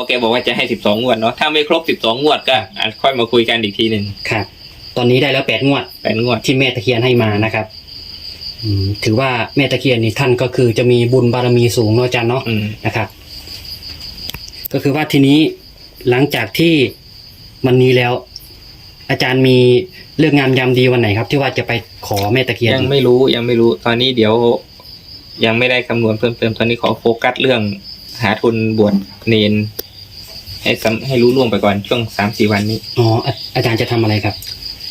พอแกบอกว่าจะให้สิบสองงวดเนาะถ้าไม่ครบสิบสองงวดก็อาจค่อยมาคุยกันอีกทีหนึ่งครับ ตอนนี้ได้แล้วแปดงวดแปดงวดที่แม่ตะเคียนให้มานะครับอืมถือว่าแม่ตะเคียนนี่ท่านก็คือจะมีบุญบารมีสูงเนาะอาจารย์เนาะอืมนะครับ ก็คือว่าทีนี้หลังจากที่วันนี้แล้ว อาจารย์มีเลือกงามยามดีวันไหนครับ ที่ว่าจะไปขอแม่ตะเคียนยังไม่รู้ยังไม่รู้ตอนนี้เดี๋ยว ยังไม่ได้คำนวณเพิ่มเติมตอนนี้ขอโฟกัสเรื่องหาทุนบวชเนน ให้สำให้รู้ล่วงไปก่อนช่วงสามสี่วันนี้ อ๋ออาอาจารย์จะทำอะไรครับ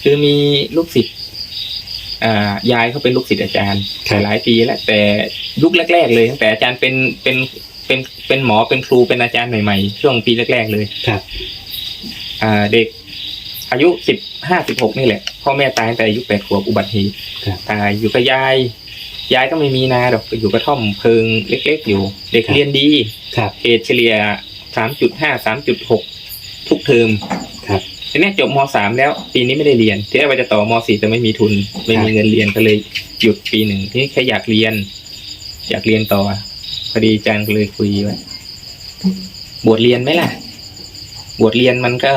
คือมีลูกศิษย์อ่ายายเขาเป็นลูกศิษย์อาจารย์ครับหลายปีแล้วแต่ยุคแรก ๆ เลยตั้งแต่อาจารย์เป็นเป็นเป็นเป็นหมอเป็นครูเป็นอาจารย์ใหม่ๆ ช่วงปีแรกๆเลย ครับ อ่าเด็กอายุสิบห้าสิบหกนี่แหละพ่อแม่ตายตั้งแต่อายุแปดขวบอุบัติเหตุครับ ตายอยู่กับยาย ยายก็ไม่มีนาหรอกอยู่กระท่อมเพิงเล็ก ๆ อยู่ เด็กครับเรียนดีครับ เกรดเฉลี่ย สามจุดห้าสามจุดหกทุกเทอมครับทีนี้จบมสามแล้วปีนี้ไม่ได้เรียนที่แรกว่าจะต่อมสี่แต่ไม่มีทุน ไม่มีเงินเรียนก็เลยหยุดปีหนึ่งทีนี้แค่อยากเรียน อยากเรียนต่อพอดีอาจารย์ก็เลยคุยว่าบวชเรียนไหมล่ะ บวชเรียนมันก็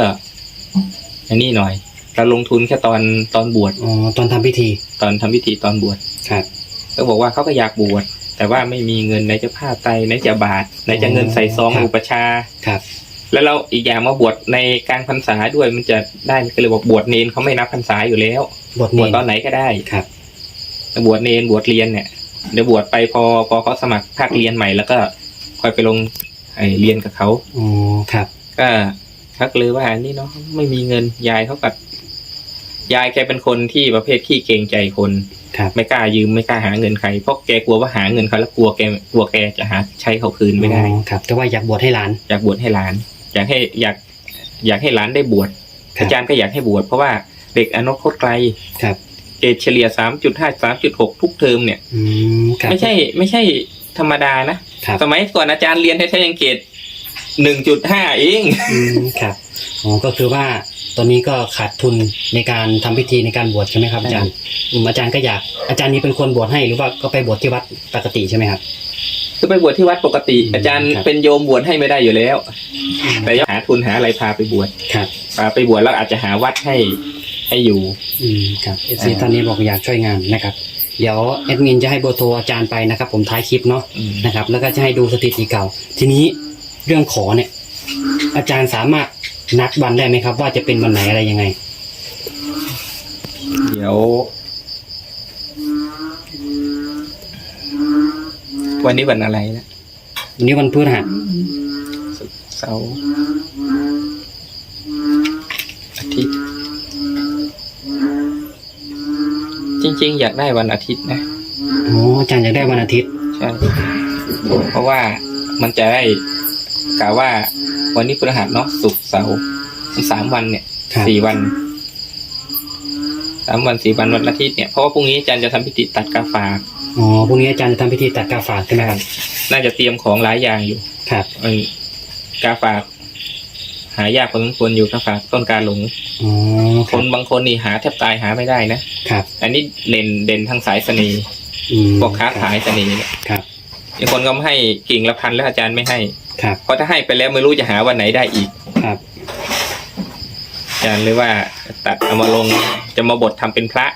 อันนี้หน่อยเราลงทุนแค่ตอนตอนบวชอ๋อตอนทำพิธี ตอนทำพิธีตอนบวชครับก็บอกว่าเขาก็อยากบวช แต่ว่าไม่มีเงินไหนจะผ้าไตรไหนจะบาทไหนจะเงินใส่ซองครับ อุปชฌาย์ครับ แล้วเราอีกอย่างมาบวชในกลางพรรษาด้วยมันจะได้ก็เลยบอกบวชเนนเขาไม่นับพรรษาอยู่แล้ว บทบวชนี้ตอนไหนก็ได้ครับแต่บวชเนนบวชเรียนเนี่ยเดี๋ยวบวชไปพอพอเขาสมัครภาคเรียนใหม่แล้วก็ค่อยไปลงไอเรียนกับเขา อ๋อ ครับ ก็ทักเลยว่านี่เนาะไม่มีเงินยายเขากับ ยายแกเป็นคนที่ประเภทขี้เกรงใจคนครับ ไม่กล้ายืมไม่กล้าหาเงินใครเพราะแกกลัวว่าหาเงินเขาแล้วกลัวแกกลัวแกจะหาใช้เขาคืนไม่ได้อ๋อครับ แต่ว่าอยากบวชให้หลาน อยากบวชให้หลาน อยากให้อยาก อยากให้หลานได้บวชครับ อาจารย์ก็อยากให้บวชเพราะว่าเด็กอนาคตไกลครับเกรดเฉลี่ยสามจุดห้าสามจุดหกทุกเทอมเนี่ย อืมครับไม่ใช่ไม่ใช่ธรรมดานะ ครับสมัยก่อนอาจารย์เรียนแท้ๆยังเกรดหนึ่งจุดห้าเอง อืมครับ อ๋อก็คือว่าตอนนี้ก็ขาดทุนในการทำพิธีในการบวชใช่ไหมครับอาจารย์อืมอาจารย์ก็อยากอาจารย์นี้เป็นคนบวชให้หรือว่าก็ไปบวชที่วัดปกติใช่ไหมครับ คือไปบวชที่วัดปกติ อืมอาจารย์ครับ เป็นโยมบวชให้ไม่ได้อยู่แล้ว แต่ยังหาทุนหาอะไรพาไปบวชครับ พาไปบวชแล้วอาจจะหาวัดให้ให้อยู่ อืมครับเอซีท่านนี้บอกอยากช่วยงานนะครับ เดี๋ยวแอดมินจะให้เบอร์โทรอาจารย์ไปนะครับ ผมท้ายคลิปเนาะอืมนะครับ แล้วก็จะให้ดูสถิติเก่า ทีนี้เรื่องขอเนี่ย อาจารย์สามารถ นัดวันได้ไหมครับ ว่าจะเป็นวันไหนอะไรยังไง เดี๋ยว วันนี้วันอะไรนะวันนี้วันพฤหัสศุกร์เสาร์อาทิตย์ จริง ๆ อยากได้วันอาทิตย์นะอ๋ออาจารย์อยากได้วันอาทิตย์ ใช่ เพราะว่ามันจะได้กล่าวว่า วันนี้พฤหัสเนาะศุกร์เสาร์สามวันเนี่ยครับ สี่วันสามวันสี่วันวันอาทิตย์เนี่ยเพราะว่าพรุ่งนี้อาจารย์จะทำพิธีตัดกาฝากอ๋อพรุ่งนี้อาจารย์จะทำพิธีตัดกาฝากใช่ไหมครับน่าจะเตรียมของหลายอย่างอยู่ครับเออกาฝาก หายากพอสมควรอยู่กาฝากต้นกาหลง อ๋อคครับนบางคนนี่หาแทบตายหาไม่ได้นะ ครับอันนี้เด่นเด่นทางสายเสน่ห์อืมพวกค้าขายเสน่ห์เนี่ยครับบางคนก็ไม่ให้กิ่งละพันแล้วอาจารย์ไม่ให้ ครับ เพราะถ้าให้ไปแล้วไม่รู้จะหาวันไหนได้อีกครับอาจารย์เลยว่าตัดเอามาลงจะมาบททำเป็นพระ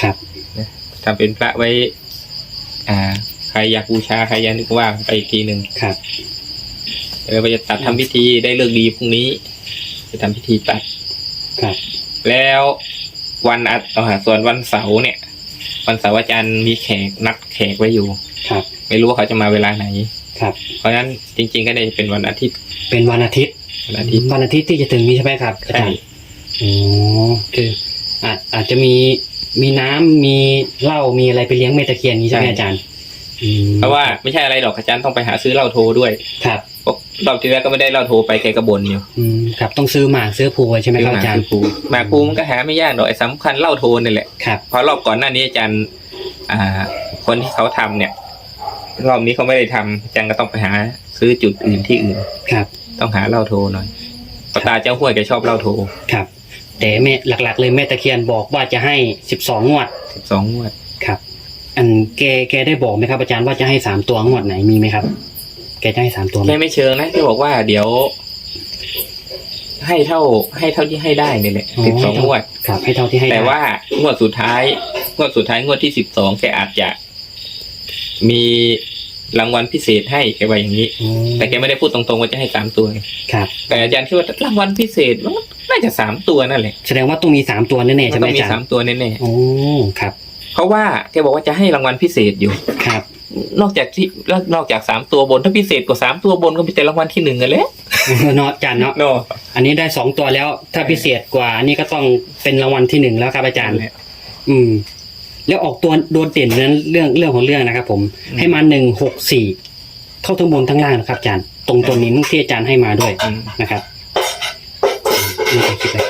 ครับทำเป็นพระไว้ อ่า ใครอยากบูชาใครอยากนึกว่าไปอีกทีหนึ่งครับเออไปจะตัดทำพิธีได้เลิกดีพรุ่งนี้จะทำพิธีตัดครับ แล้ววันอัดเอาหาส่วนวันเสาร์เนี่ย วันเสาร์อาจารย์มีแขกนัดแขกไว้อยู่ครับ ไม่รู้ว่าเขาจะมาเวลาไหน ครับ เพราะฉะนั้นจริง ๆ ก็ได้เป็นวันอาทิตย์เป็นวันอาทิตย์วันอาทิตย์วันอาทิตย์ที่จะถึงนี้ใช่ไหมครับอาใช่จารย์อ๋อคืออาจอาจจะมีมีน้ำมีเหล้ามีอะไรไปเลี้ยงเมตะเคียนนี้ใช่ไหมอาจารย์อืมเพราะว่าไม่ใช่อะไรหรอกอาจารย์ต้องไปหาซื้อเหล้าโทด้วยครับ เพราะรอบที่แล้วก็ไม่ได้เหล้าโทไปแกกระบนอยู่อืมครับต้องซื้อหมากซื้อพลูไว้ใช่ไหมครับอาจารย์ภูหมากภูมันก็หาไม่ยากหรอกไอ้สำคัญเหล้าโทนี่แหละ ครับ เพราะรอบก่อนหน้านี้อาจารย์ อ่า คนที่เขาทำเนี่ย รอบนี้เขาไม่ได้ทำอาจารย์ก็ต้องไปหา ซื้อจุดอื่นที่อื่น ครับ ต้องหาเหล้าโทหน่อยปตาเจ้าห้วยแกชอบเหล้าโทครับ แต่แม่หลัก ๆ เลยแม่ตะเคียนบอกว่าจะให้สิบสองงวดสิบสองงวดครับ อันแกแกได้บอกไหมครับ อาจารย์ว่าจะให้สามตัวงวดไหนมีไหมครับ แกจะให้สามตัวไหมแค่ไม่เชิงนะที่บอกว่าเดี๋ยว ให้เท่าให้เท่าที่ให้ได้นี่แหละอ๋อสิบสองงวดครับ ให้เท่าที่ให้แต่ได้ว่างวดสุดท้ายงวดสุดท้ายงวดที่สิบสองแกอาจจะ มีรางวัลพิเศษให้แกว่าอย่างนี้ อืมแต่แกไม่ได้พูดตรงๆว่าจะให้สามตัวไงครับ แต่อาจารย์คิดว่ารางวัลพิเศษมันน่าจะสามตัวนั่นแหละแสดงว่าต้องมีสามตัวแน่ๆมันใช่ไหมต้องมีอาจารสามย์ตัวแน่โอ้ครับๆเพราะว่าแกบอกว่าจะให้รางวัลพิเศษอยู่ ครับ นอกจากที่นอกจากสามตัวบนถ้าพิเศษกว่าสามตัวบนก็มีแต่รางวัลที่หนึ่งกันแหล้วเนาะอาจารย์เนาะเนาะอันนี้ได้สองตัวแล้วถ้าพิเศษกว่าอันนี้ก็ต้องเป็นรางวัลที่หนึ่งแล้วครับอาจารย์ อืม แล้วออกตัวโดนเด่นนั้นเรื่องเรื่องของเรื่องนะครับผมอืมให้มาหนึ่งหกสี่เข้าทั้งบนทั้งล่างนะครับอาจารย์ ตรงตัวนี้ที่อาจารย์ให้มาด้วยอืม นะครับนี่ใครคิดเลย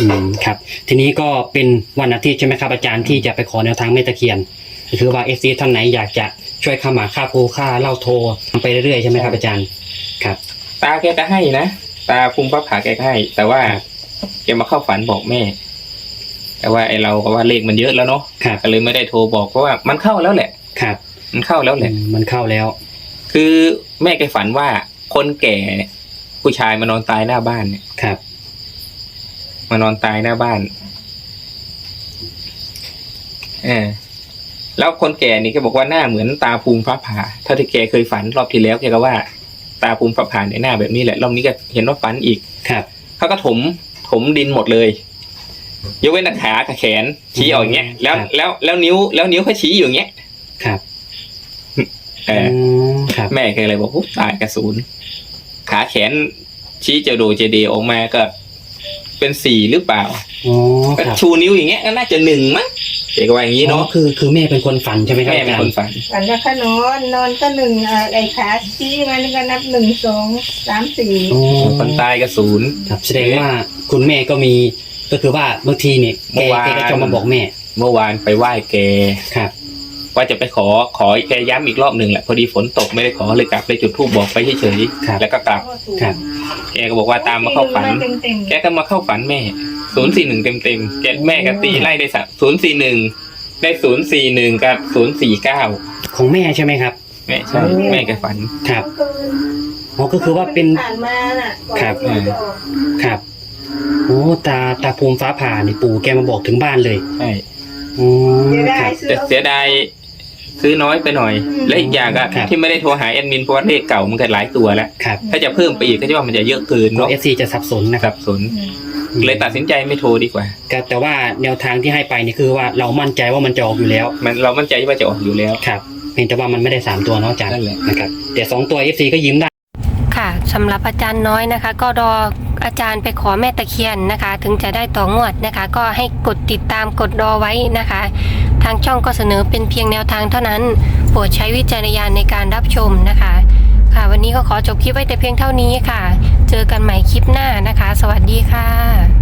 อืมครับ ทีนี้ก็เป็นวันอาทิตย์ใช่ไหมครับอาจารย์ที่จะไปขอแนวทางแม่ตะเคียนคือว่าเอฟซีท่านไหนอยากจะช่วยข้ามาค่าโพค่าเล่าโทรทำไปเรื่อยๆใช่ไหมครับอาจารย์ครับ ตาแกก็ให้นะ ตาภูมิพระผาแกก็ให้ แต่ว่าแกมาเข้าฝันบอกแม่ แต่ว่าไอเราก็ว่าเลขมันเยอะแล้วเนาะครับ ก็เลยไม่ได้โทรบอกเพราะว่ามันเข้าแล้วแหละ ครับมันเข้าแล้วแหละ อืมมันเข้าแล้ว คือแม่แกฝันว่าคนแก่ผู้ชายมานอนตายหน้าบ้านเนี่ยครับ มานอนตายหน้าบ้านเออแล้วคนแก่นี่แกบอกว่าหน้าเหมือนตาภูมิพระผาเท่าที่แกเคยฝันรอบที่แล้วแกก็ว่า ตาภูมิพระผาในยหน้าแบบนี้แหละรอบนี้ก็เห็นว่าฝันอีก ครับ เขาก็ถมถมดินหมดเลย ยกเว้นแต่ขากับแขนชี้ออกอย่างเงี้ยแล้วครับ แล้วแล้วนิ้วแล้วนิ้วเขาชี้อยู่อย่างเงี้ยครับเอออืมครับแม่แกเลยบอกโอ้ตายกระสุนขาแขนชี้เจโดเจเดออกมาก็ เป็นสี่หรือเปล่าอ๋อก็ครับชูนิ้วอย่างเงี้ยก็น่าจะหนึ่งมั้งเจ๊ก็ว่าอย่างนี้อ๋อเนาะคือคือแม่เป็นคนฝันใช่ไหมครับแม่อาเป็นจารคนย์ฝัน ฝันว่าเขานอนนอนก็หนึ่งอะไอ้ขาชี้มันก็นับหนึ่งสองสามสี่อ๋อคนตายกระสุนครับแสดงว่าคุณแม่ก็มีก็คือว่าบางทีเนี่ยแกเมื่อวาน แกก็จะมาบอกแม่เมื่อวานไปไหว้แก ครับ ว่าจะไปขอขอแกย้ำอีกรอบหนึ่งแหละพอดีฝนตกไม่ได้ขอเลยกลับเลยจุดธูปบอกไปเฉยครับ ๆแล้วก็กลับ ครับ แกก็บอกว่าตามมาเข้าฝันเต็มเต็มๆแกก็มาเข้าฝันแม่ศูนย์สี่หนึ่งเต็มเต็มๆแกแม่ก็ตีไล่ได้สักศูนย์สี่หนึ่งได้ศูนย์สี่หนึ่งกับศูนย์สี่เก้าของแม่ใช่ไหมครับ แม่ใช่โอ้แม่แกฝัน ครับอ๋อก็คือว่าเป็น ผ่านมาน่ะก่อนครับ ที่มันจะออกครับ โอ้ ตา ตาภูมิฟ้าผ่านี่ปู่แกมาบอกถึงบ้านเลยใช่ อ๋อเสียดาคยรับ ซื้อแต่เสียดาย ซื้อน้อยไปหน่อย และอีกอย่างก็ครับ ที่ไม่ได้โทรหาแอดมินเพราะว่าเลขเก่ามันก็หลายตัวแล้ว ครับถ้าจะเพิ่มไปอีกก็จะว่ามันจะเยอะเกินก็เนาะเอฟซีจะสับสนนะครับสับสนเลยตัดสินใจไม่โทรดีกว่า ครับแต่ว่าแนวทางที่ให้ไปนี่คือว่าเรามั่นใจว่ามันจะออกอยู่แล้ว มันเรามั่นใจว่าจะออกอยู่แล้ว ครับเพียงแต่ว่ามันไม่ได้สามตัวเนาะอาจารย์นั่นแหละ นะครับแต่สองตัวเอฟซีก็ยิ้มได้ ค่ะสำหรับอาจารย์น้อยนะคะ ก็รออาจารย์ไปขอแม่ตะเคียนนะคะ ถึงจะได้ต่องวดนะคะ ก็ให้กดติดตามกดรอไว้นะคะ ทางช่องก็เสนอเป็นเพียงแนวทางเท่านั้น โปรดใช้วิจารณญาณในการรับชมนะคะ ค่ะ วันนี้ก็ขอจบคลิปไว้แต่เพียงเท่านี้ค่ะ เจอกันใหม่คลิปหน้านะคะ สวัสดีค่ะ